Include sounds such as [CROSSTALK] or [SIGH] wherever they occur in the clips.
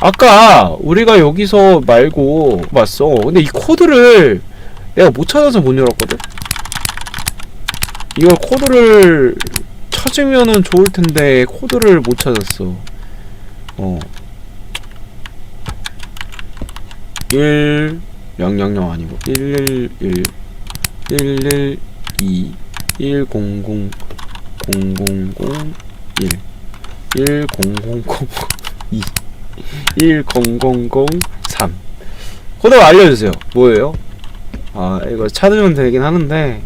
아까 우리가 여기서 말고 봤어. 근데 이 코드를 내가 못 찾아서 못 열었거든. 이걸 코드를 찾으면은 좋을 텐데 코드를 못 찾았어. 어. 1 0 0 0 아니고 111 112 100 0001 10002 10003 코드 알려주세요. 뭐예요? 아 이거 찾으면 되긴 하는데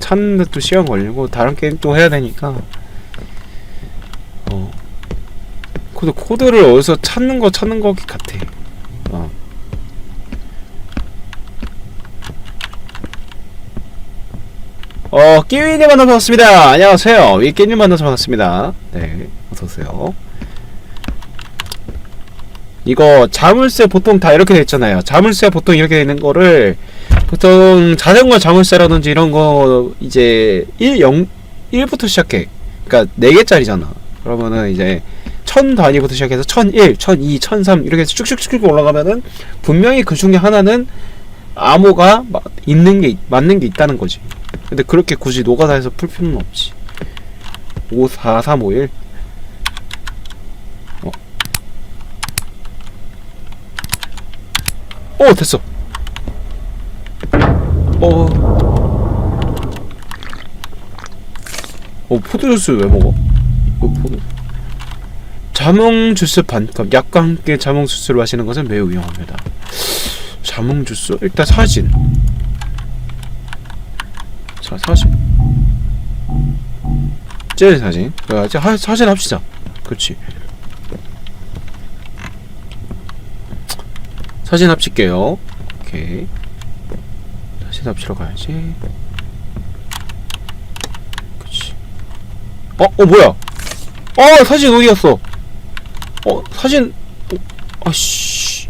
찾는데 또 시간 걸리고 다른 게임 또 해야 되니까 어 코드 코드를 어디서 찾는 거 찾는 거 같아. 어. 어, 끼위님 만나서 반갑습니다. 안녕하세요. 위끼님 만나서 반갑습니다. 네, 어서오세요. 이거 자물쇠 보통 다 이렇게 돼 있잖아요. 자물쇠 보통 이렇게 되는 거를 보통 자전거 자물쇠라든지 이런 거 이제 1, 0, 1부터 시작해. 그러니까 4개짜리잖아. 그러면은 이제 1000 단위부터 시작해서 1001, 1002, 1003 이렇게 해서 쭉쭉쭉 올라가면은 분명히 그 중에 하나는 암호가 마- 있는 게 있- 맞는 게 있다는 거지. 근데 그렇게 굳이 노가다해서 풀 필요는 없지. 5, 4, 3, 5, 1. 어, 됐어. 어. 어, 포도 주스 왜 먹어? 이거 포도. 자몽 주스 반컵. 약과 함께 자몽 주스를 마시는 것은 매우 위험합니다. 자몽 주스? 일단 사진. 자, 사진. 제 사진. 야, 사진 합시다. 그렇지. 사진 합칠게요. 오케이. 사진 합치러 가야지. 그렇지. 어, 어 뭐야? 어, 사진 어디 갔어? 어, 사진. 어, 아씨.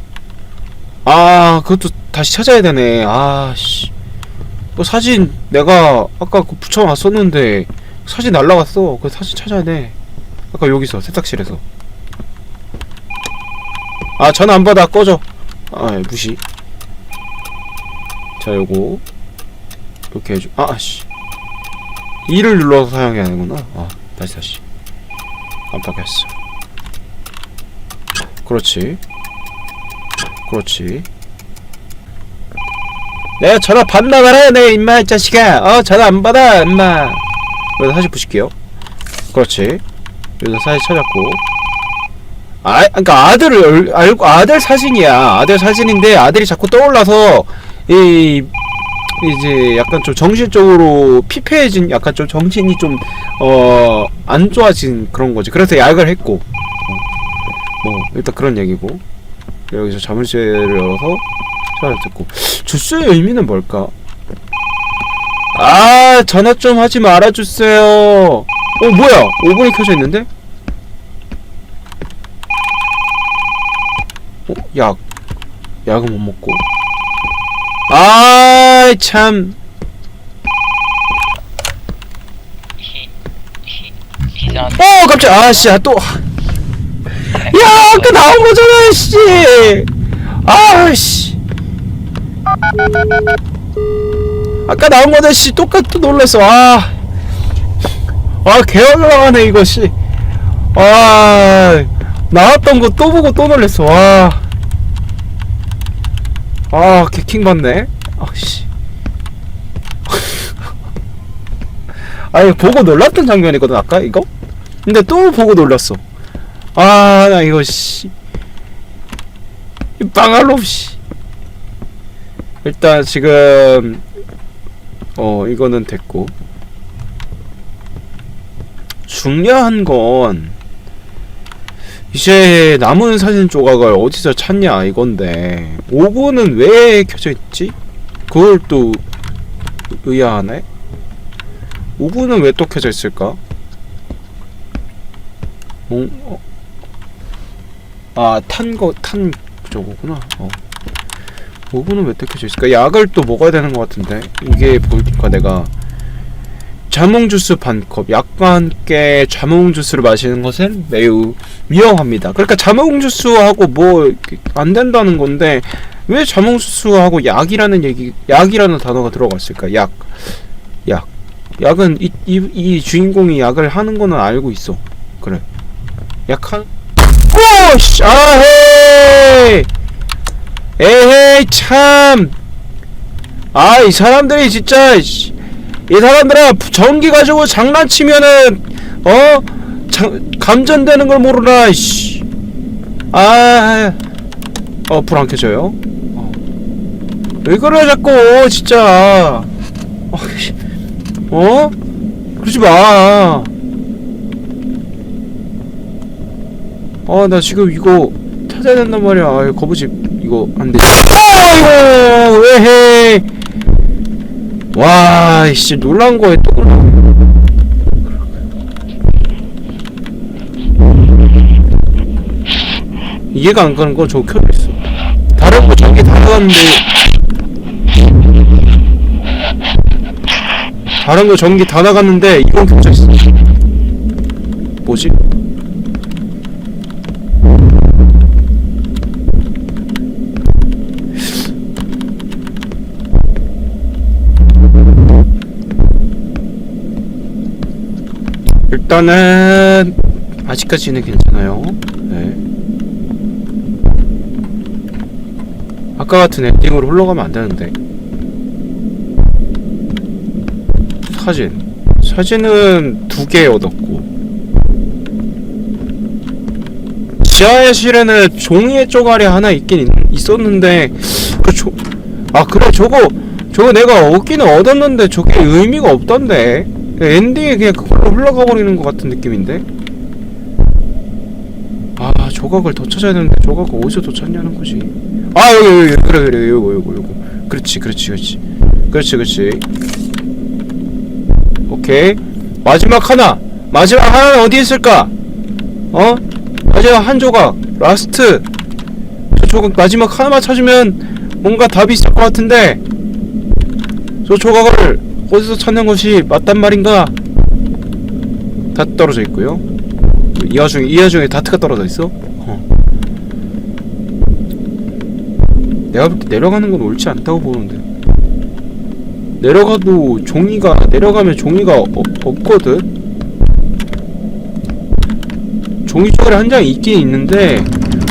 아, 그것도 다시 찾아야 되네. 아씨. 그 사진 내가 아까 그 붙여놨었는데 사진 날라갔어. 그 사진 찾아야 돼. 아까 여기서 세탁실에서. 아 전화 안 받아 꺼져. 아 예, 무시. 자 요거 이렇게 해줘. 아 씨. 2를 눌러서 사용해야 하는구나. 아 다시 다시. 깜빡했어. 그렇지. 그렇지. 내가 전화 받나 말아야 내 임마 이 자식아 어 전화 안 받아 임마 여기서 사진 부실게요 그렇지 여기서 사진 찾았고 아 그니까 아들을 알- 알고 아들 사진이야. 아들 사진인데 아들이 자꾸 떠올라서 이 이제 약간 좀 정신적으로 피폐해진 약간 좀 정신이 좀 어 안 좋아진 그런 거지. 그래서 약을 했고. 어, 뭐 일단 그런 얘기고. 여기서 자물쇠를 열어서 전화 듣고. 주스의 의미는 뭘까? 아 전화 좀 하지 말아주세요. 어 뭐야? 5분이 켜져 있는데? 어? 약 약은 못 먹고 아참 어 깜짝 아씨 아, 또 야, 아까 나온 거잖아, 씨. 아 씨. 아까 나온 거다, 씨. 똑같이 놀랐어. 아. 아, 개월 나가네, 이거, 씨. 아. 나왔던 거 또 보고 또 놀랬어. 와. 아, 개킹 받네. 아, 씨. [LAUGHS] 아니, 보고 놀랐던 장면이거든, 아까 이거? 근데 또 보고 놀랐어. 아, 나 이거 씨. 이 빵알로 씨. 일단 지금 어, 이거는 됐고. 중요한 건 이제 남은 사진 조각을 어디서 찾냐 이건데 5분은 왜 켜져 있지? 그걸 또 의아하네. 5분은 왜 또 켜져 있을까? 어, 어, 아, 탄 거, 탄 저거구나. 어. 5분은 왜 뜯겨져 있을까? 약을 또 먹어야 되는 것 같은데. 이게 보니까 내가 자몽 주스 반컵 약과 함께 자몽 주스를 마시는 것은 매우 위험합니다. 그러니까 자몽 주스하고 뭐 안 된다는 건데 왜 자몽 주스하고 약이라는 얘기 약이라는 단어가 들어갔을까? 약. 약. 약은 이, 이, 이 주인공이 약을 하는 거는 알고 있어. 그래. 약한 오! 씨! 아헤이! 에헤이 참! 아 이 사람들이 진짜 씨. 이 사람들아 전기 가지고 장난치면은 어? 장, 감전되는 걸 모르나 씨. 아, 어, 불 안 켜져요? 어. 왜 그래 자꾸 진짜 어? 씨. 어? 그러지 마. 어, 나 지금 이거 찾아야 된단 말이야. 아, 거부집 이거 안 돼. 어이구, 왜 해? 와, 씨 놀란 거에 또. 이해가 안 가는 건 저거 켜져 있어. 다른 거 전기 다 나갔는데. 다른 거 전기 다 나갔는데 이건 켜져 있어. 뭐지? 일단은 아직까지는 괜찮아요. 네. 아까 같은 엔딩으로 흘러가면 안 되는데. 사진. 사진은 두 개 얻었고. 지하실에는 종이의 쪼가리 하나 있긴 있, 있었는데, 그 조, 아, 그래, 저거, 저거 내가 얻기는 얻었는데 저게 의미가 없던데. 엔딩에 그냥 그걸로 흘러가 버리는 것 같은 느낌인데? 아 조각을 더 찾아야 되는데 조각을 어디서 더 찾냐는 거지. 아 여기 여기 여기, 그래 그래 요거 요거 요거. 그렇지 그렇지 그렇지. 그렇지 그렇지. 오케이. 마지막 하나. 마지막 하나는 어디 있을까? 어? 마지막 한 조각. 라스트. 저 조각 마지막 하나만 찾으면 뭔가 답이 있을 것 같은데. 저 조각을 어디서 찾는 것이 맞단 말인가? 다 떨어져 있고요. 이 와중에 이 와중에 다트가 떨어져 있어. 어. 내가 볼때 내려가는 건 옳지 않다고 보는데. 내려가도 종이가 내려가면 종이가 어, 없거든. 종이 쪼가리 한 장이 있긴 있는데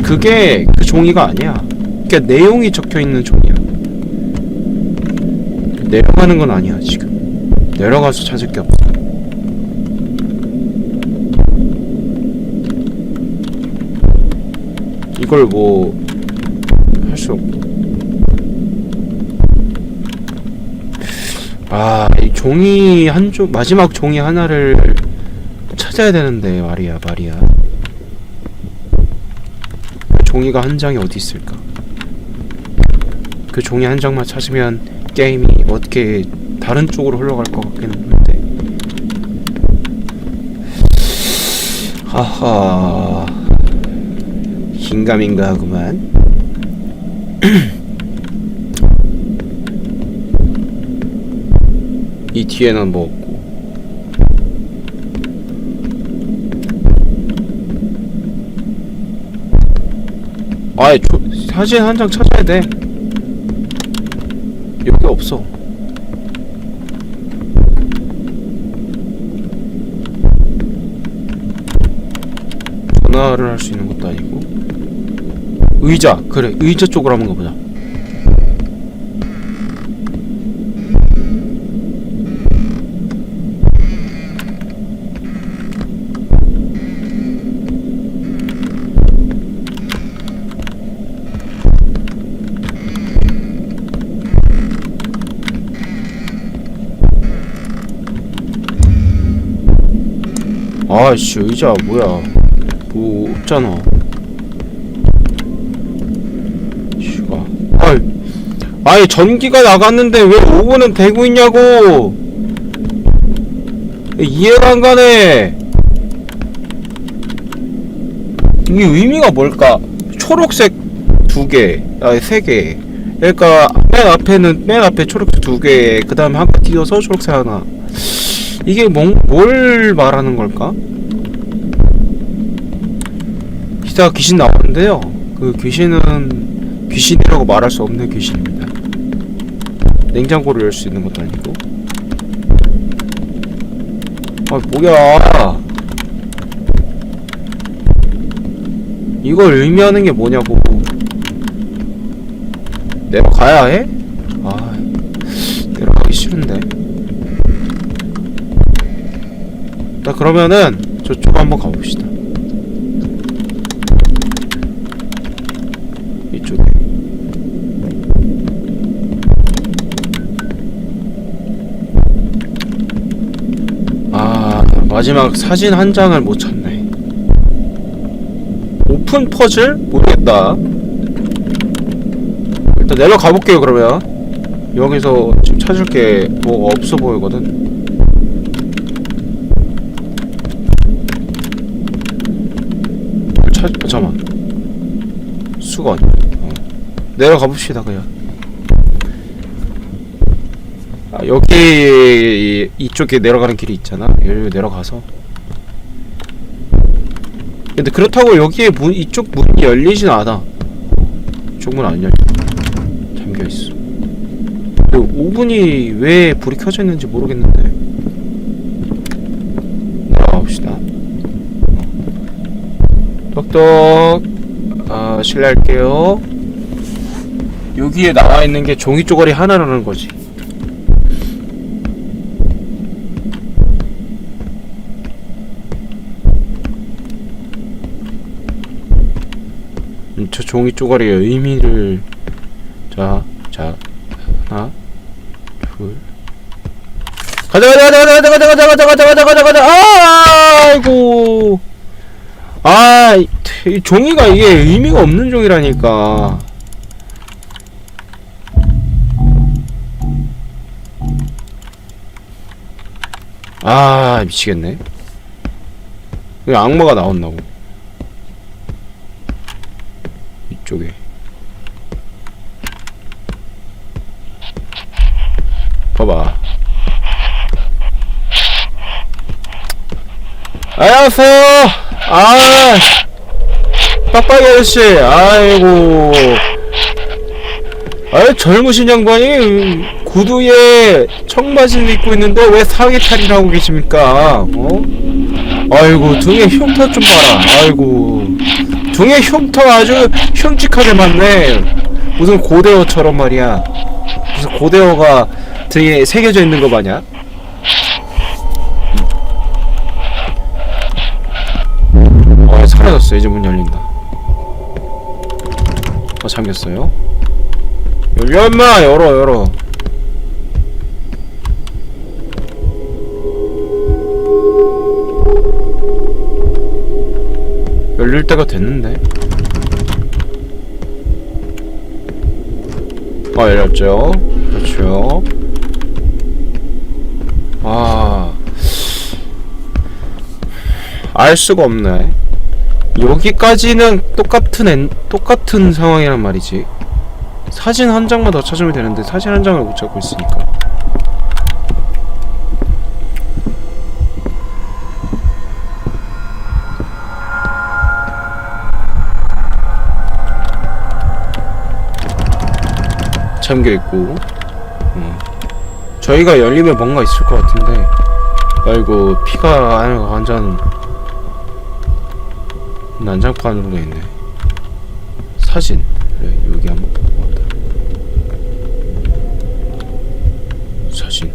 그게 그 종이가 아니야. 그러니까 내용이 적혀 있는 종이야. 내려가는 건 아니야 지금. 내려가서 찾을 게 없어. 이걸 뭐 할 수 없고. 아, 이 종이 한쪽 마지막 종이 하나를 찾아야 되는데 말이야, 말이야. 종이가 한 장이 어디 있을까? 그 종이 한 장만 찾으면 게임이 어떻게 다른 쪽으로 흘러갈 것 같기는 한데. 하하. 긴가민가 하구만. 이 뒤에는 뭐 없고. 아이, 조, 사진 한 장 찾아야 돼. 여기 없어. 전화를 할 수 있는 것도 아니고. 의자, 그래, 의자 쪽으로 한번 가보자. 아이씨 의자 뭐야 뭐 없잖아. 슈가. 아이 아이 전기가 나갔는데 왜 5분은 되고 있냐고. 이해가 안 가네. 이게 의미가 뭘까? 초록색 두 개 아니 세 개. 그러니까 맨 앞에는 맨 앞에 초록색 두 개 그 다음에 한칸 띄어서 초록색 하나. 이게 뭐, 뭘 말하는 걸까? 기다가 귀신 나오는데요. 그 귀신은 귀신이라고 말할 수 없는 귀신입니다. 냉장고를 열 수 있는 것도 아니고. 아 뭐야? 이걸 의미하는 게 뭐냐고. 내려가야 해? 아 내려가기 싫은데. 자 그러면은 저쪽 한번 가봅시다. 이쪽에. 아 마지막 사진 한 장을 못 찾네. 오픈 퍼즐 모르겠다. 일단 내려가 볼게요 그러면. 여기서 지금 찾을 게 뭐가 없어 보이거든. 찾, 어, 잠깐만. 수건. 어. 내려가 봅시다, 그냥. 아, 여기, 이- 이쪽에 내려가는 길이 있잖아. 여기 내려가서. 근데 그렇다고 여기에 문, 이쪽 문이 열리진 않아. 이쪽 문 안 열려. 잠겨있어. 근데 오븐이 왜 불이 켜져 있는지 모르겠는데. 내려가 봅시다. 똑똑 아 실례할게요 여기에 나와 있는 게 종이 쪼가리 하나라는 거지 음, 저 종이 쪼가리의 의미를 자, 자 하나 둘 가자 가자 가자 가자 가자 가자 가자 가자 가자 가자 가자 아 아이고 아, 이, 이 종이가 이게 의미가 없는 종이라니까. 아, 미치겠네. 왜 악마가 나온다고? 이 쪽에. 봐봐. 안녕하세요. 아, 빡빡이 아저씨, 아이고. 아, 젊으신 양반이 구두에 청바지를 입고 있는데 왜 하고 계십니까? 어? 아이고, 등에 흉터 좀 봐라. 아이고. 등에 흉터 아주 흉측하게 많네. 무슨 고대어처럼 말이야. 무슨 고대어가 등에 새겨져 있는 거 마냐? 어 사라졌어 이제 문 열린다 어 잠겼어요 열려 임마 열어 열어 열릴 때가 됐는데 아 열렸죠 그렇죠 아알 수가 없네. 여기까지는 똑같은 엔, 똑같은 상황이란 말이지. 사진 한 장만 더 찾으면 되는데 사진 한 장을 못 찾고 있으니까. 잠겨 있고. 음. 저희가 열리면 뭔가 있을 것 같은데. 아이고 피가 아유 완전 난장판으로 돼 있네. 사진. 그래, 여기 한번 왔다. 사진.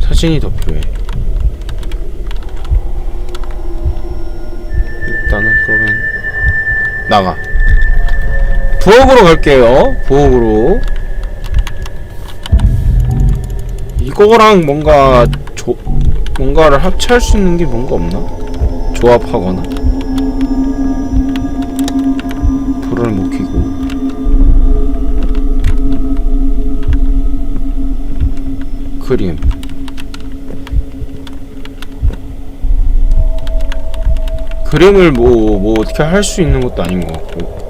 사진이 더 필요해. 일단은 그러면 나가. 부엌으로 갈게요. 부엌으로. 이거랑 뭔가 조, 뭔가를 합체할 수 있는 게 뭔가 없나? 조합하거나 불을 못 켜고 그림 그림을 뭐, 뭐 어떻게 할 수 있는 것도 아닌 것 같고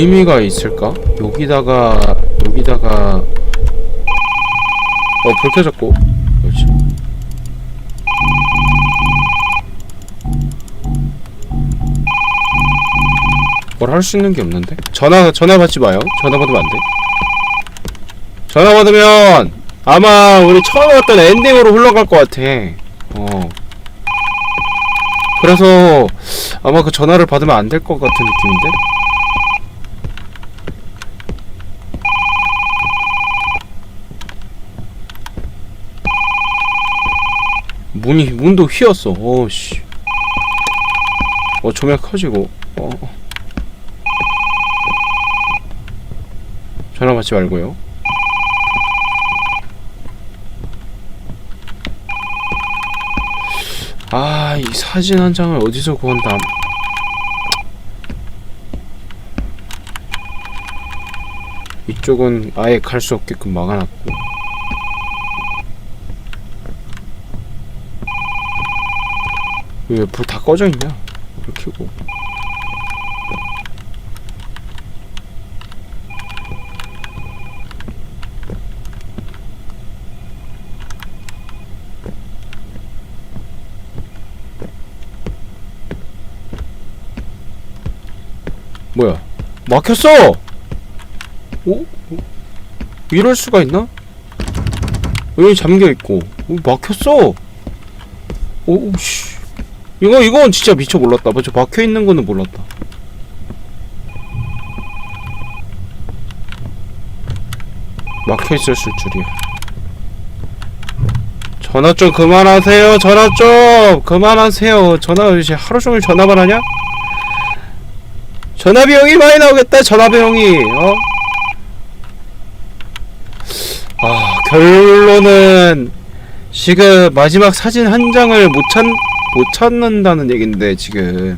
의 의미가 있을까? 여기다가 여기다가 어 불 켜졌고 그렇지 뭘 할 수 있는 게 없는데? 전화 전화 받지 마요. 전화 받으면 안 돼. 전화 받으면 아마 우리 처음 왔던 엔딩으로 흘러갈 것 같아. 어. 그래서 아마 그 전화를 받으면 안 될 것 같은 느낌인데? 문이 문도 휘었어. 어씨. 어 조명 커지고. 어. 어. 전화 받지 말고요. 아, 이 사진 한 장을 어디서 구한다. 이쪽은 아예 갈 수 없게끔 막아놨고. 왜 불 다 꺼져 있냐? 불 켜고. 뭐야? 막혔어! 오? 오? 이럴 수가 있나? 여기 잠겨있고 오, 막혔어! 오, 씨. 이거, 이건 진짜 미처 몰랐다. 맞아, 막혀있는 거는 몰랐다. 막혀 있었을 줄이야. 전화 좀 그만하세요. 전화 좀 그만하세요. 전화 이제 하루 종일 전화만 하냐? 전화 비용이 많이 나오겠다. 전화 비용이. 어? 아, 결론은 지금 마지막 사진 한 장을 못 찾, 못 찾는다는 얘긴데, 지금.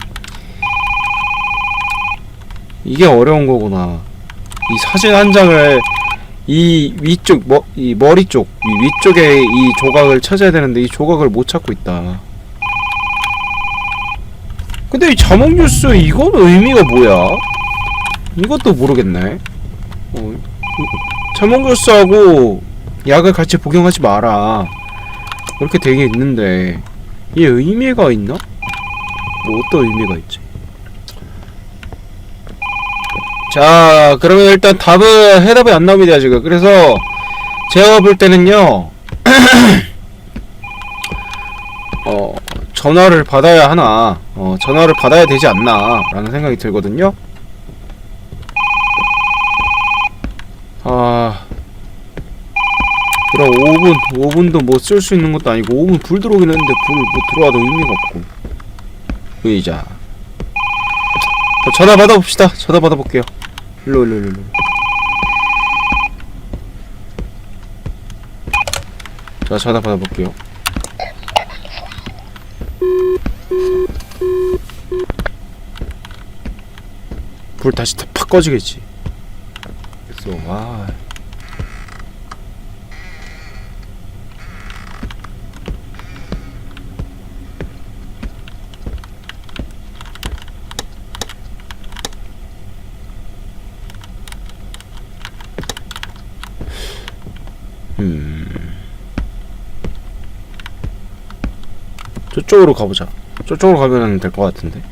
이게 어려운 거구나. 이 사진 한 장을 이 위쪽, 머, 이 머리 쪽, 이 위쪽에 이 조각을 찾아야 되는데 이 조각을 못 찾고 있다. 근데 이 자몽 뉴스 이건 의미가 뭐야? 이것도 모르겠네. 어, 자몽 뉴스하고 약을 같이 복용하지 마라. 이렇게 되게 있는데 이게 의미가 있나? 뭐 어떤 의미가 있지? 자, 그러면 일단 답은 해답이 안 나옵니다 지금. 그래서 제가 볼 때는요. [CLEARS THROAT] 어, 전화를 받아야 하나, 어, 전화를 받아야 되지 않나, 라는 생각이 들거든요. 아, 그럼 5분, 5분도 뭐 쓸 수 있는 것도 아니고, 5분 불 들어오긴 했는데, 불 뭐 들어와도 의미가 없고. 의자. 자, 전화 받아봅시다. 전화 받아볼게요. 일로, 일로, 일로. 자, 전화 받아볼게요. 불 다시 다팍 꺼지겠지. 그래서 와. 음. 저쪽으로 가보자. 저쪽으로 가면 될 것 같은데.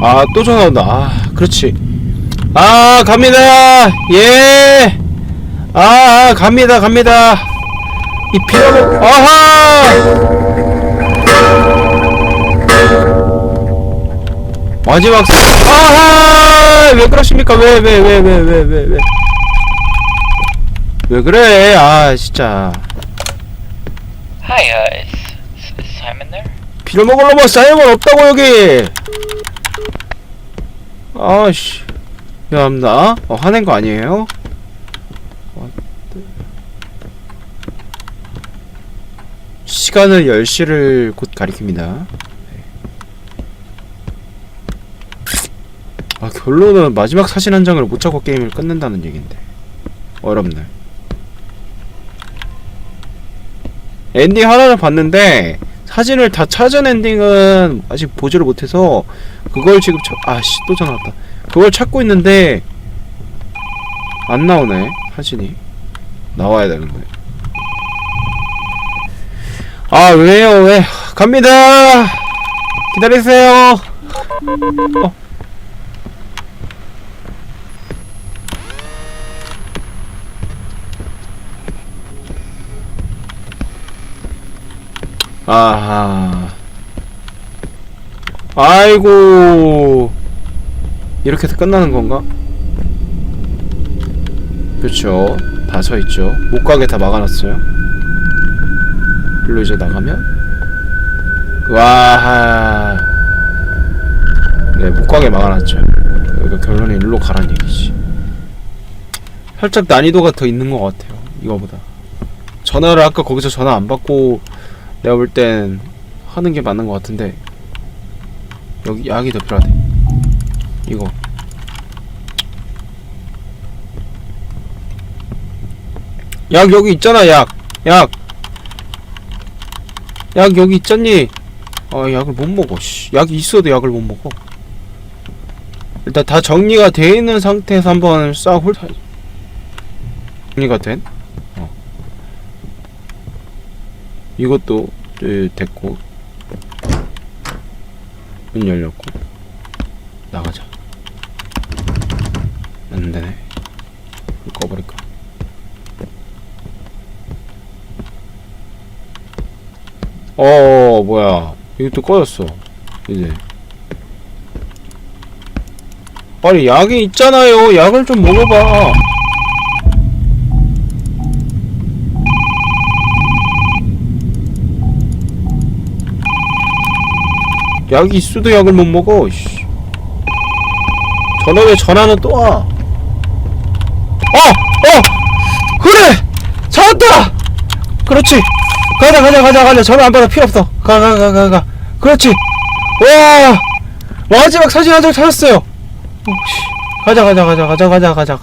아, 또 전화 온다. 아, 그렇지. 아, 갑니다. 예. 아, 아 갑니다, 갑니다. 이 피아노, 아하! 마지막 사... 아하! 왜 그러십니까? 왜, 왜, 왜, 왜, 왜, 왜, 왜. 왜 그래? 아, 진짜. Hi, uh, is, is Simon there? 먹으러 뭐 쌓임은 없다고, 여기! 아씨 미안합니다 어, 화낸 거 아니에요? 어, 시간은 10시를 곧 가리킵니다. 네. 아 결론은 마지막 사진 한 장을 못 찾고 게임을 끝낸다는 얘긴데. 어렵네. 엔딩 하나를 봤는데 사진을 다 찾은 엔딩은 아직 보지를 못해서 그걸 지금 찾... 아씨 또 전화 왔다. 그걸 찾고 있는데 안 나오네 사진이. 나와야 되는데 아 왜요 왜? 갑니다! 기다리세요! 어. 아하. 아이고. 이렇게 해서 끝나는 건가? 그렇죠 다 서있죠. 못 가게 다 막아놨어요 일로 이제 나가면? 와 네, 못 가게 막아놨죠. 그러니까 결론은 일로 가란 얘기지. 살짝 난이도가 더 있는 것 같아요 이거보다. 전화를 아까 거기서 전화 안 받고 내가 볼 땐 하는 게 맞는 것 같은데 여기 약이 더 필요하대. 이거. 약 여기 있잖아 약. 약. 약 여기 있잖니? 아 약을 못 먹어 씨. 약이 있어도 약을 못 먹어. 일단 다 정리가 돼 있는 상태에서 한번 싹 훑어. 정리가 된? 어. 이것도 예, 됐고. 문 열렸고. 나가자. 안되네. 불 꺼버릴까 어 뭐야 이거 또 꺼졌어 이제 아니 약이 있잖아요 약을 좀 먹어봐 약이 있어도 약을 못 먹어 씨. 전화 왜 전화는 또 와? 어! 어! 그래! 찾았다! 그렇지! 가자 가자 가자 가자. 전화 안 받아. 필요 없어. 가 가 가 가 가. 그렇지. 와! 마지막 사진 한 장 찾았어요. 어, 씨. 가자 가자 가자 가자 가자 가자.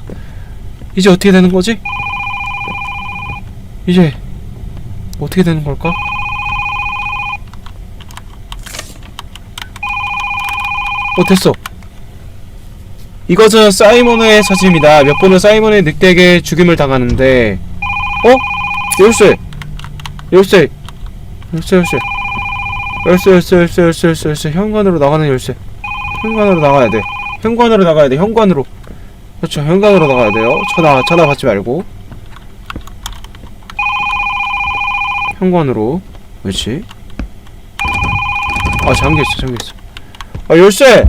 이제 어떻게 되는 거지? 이제 어떻게 되는 걸까? 어 됐어. 이것은 사이먼의 사진입니다. 몇 번은 사이먼의 늑대에게 죽임을 당하는데. 어? 열쇠 열쇠. 열쇠 열쇠. 열쇠 열쇠 열쇠 열쇠 열쇠 열쇠. 현관으로 나가는 열쇠. 현관으로 나가야 돼. 현관으로 나가야 돼. 현관으로. 그렇죠. 현관으로 나가야 돼요. 전화 받지 말고. 현관으로. 그렇지. 아 잠겨있어 잠겨있어. 아 열쇠!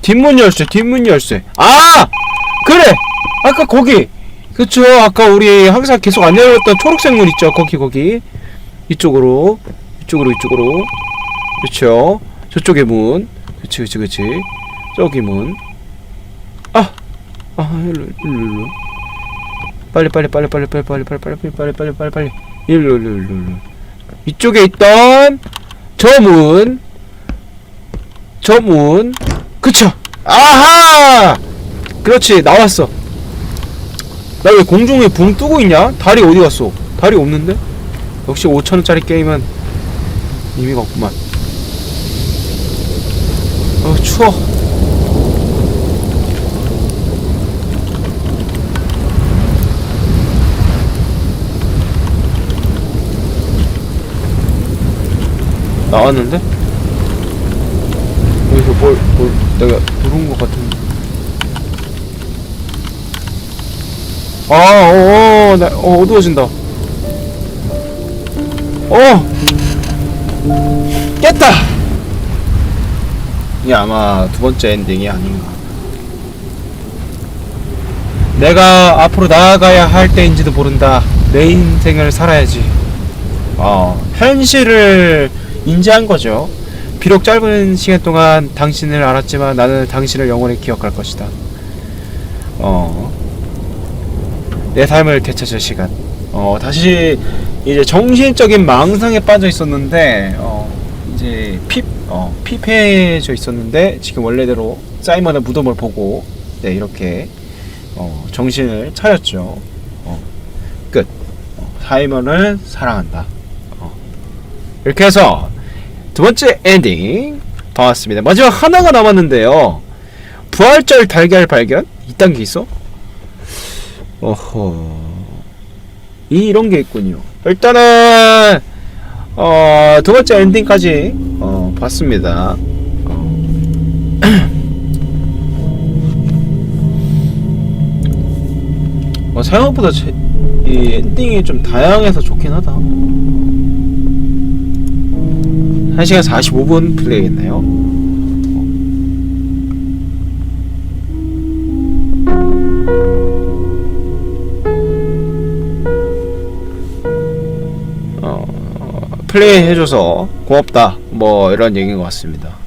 뒷문 열쇠 뒷문 열쇠. 아! 그래! 아까 거기 그쵸 아까 우리 항상 계속 안 열렸던 초록색 문 있죠 거기 거기 이쪽으로 이쪽으로 이쪽으로 그쵸 저쪽에 문 그치 그치 그치 저기 문 아 아 일로 일로 일로 빨리 빨리 빨리 빨리 빨리 빨리 빨리 빨리 빨리 빨리 빨리 빨리 빨리 일로 일로 일로 일로 이쪽에 있던 저 문, 저 문, 그쵸? 아하! 그렇지, 나왔어. 나 왜 공중에 붕 뜨고 있냐? 다리 어디 갔어? 다리 없는데? 역시 5천원짜리 게임은 의미가 없구만. 어, 추워. 나왔는데? 여기서 뭘, 뭘, 내가 누른 것 같은데. 아, 어, 어, 나, 어, 어두워진다. 어! 깼다! 이게 아마 두 번째 엔딩이 아닌가. 내가 앞으로 나아가야 할 때인지도 모른다. 내 인생을 살아야지. 어, 현실을 인지한 거죠. 비록 짧은 시간 동안 당신을 알았지만 나는 당신을 영원히 기억할 것이다. 어. 내 삶을 되찾을 시간. 어, 다시 이제 정신적인 망상에 빠져 있었는데 어, 이제 핍 어, 피폐해져 있었는데 지금 원래대로 사이먼의 무덤을 보고 네, 이렇게 어, 정신을 차렸죠. 어, 끝. 어, 사이먼을 사랑한다. 어. 이렇게 해서 두 번째 엔딩 봐왔습니다. 마지막 하나가 남았는데요. 부활절 달걀 발견? 이딴 게 있어? 어허. 이 이런 게 있군요. 일단은 어, 두 번째 엔딩까지 어, 봤습니다. 어. 어, 생각보다 제, 이 엔딩이 좀 다양해서 좋긴 하다. 1시간 45분 플레이했네요. 플레이 해줘서 고맙다. 뭐 이런 얘기인 것 같습니다. 네.